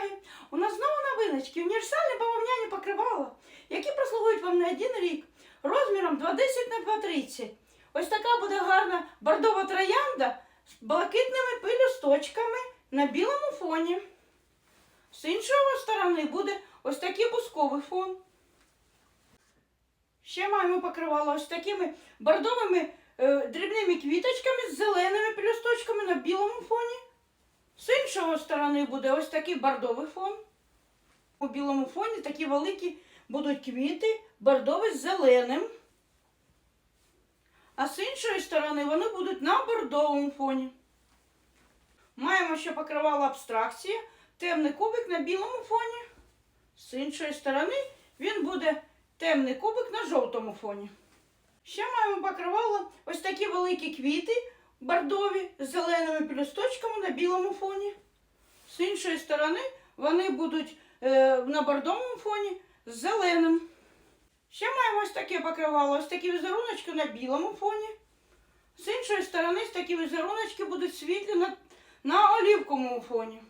уваги! У нас знову новиночки універсальне бавовняні покривало, які прослугують вам не один рік розміром 210 на 230. Ось така буде гарна бордова троянда з блакитними пилюсточками на білому фоні. З іншої сторони буде ось такий бусковий фон. Ще маємо покривало ось такими бордовими е, дрібними квіточками з зеленими пелюсточками на білому фоні. З іншої сторони буде ось такий бордовий фон. У білому фоні такі великі будуть квіти, бордовий з зеленим. А з іншої сторони вони будуть на бордовому фоні. Маємо ще покривало абстракція, темний кубик на білому фоні. З іншої сторони він буде темний кубик на жовтому фоні. Ще маємо покривало ось такі великі квіти бордові з зеленими пелюсточками на білому фоні. З іншої сторони вони будуть е, на бордовому фоні з зеленим. Ще маємо ось таке покривало, ось такі візеруночки на білому фоні. З іншої сторони з такі візеруночки будуть світлі на, на олівковому фоні.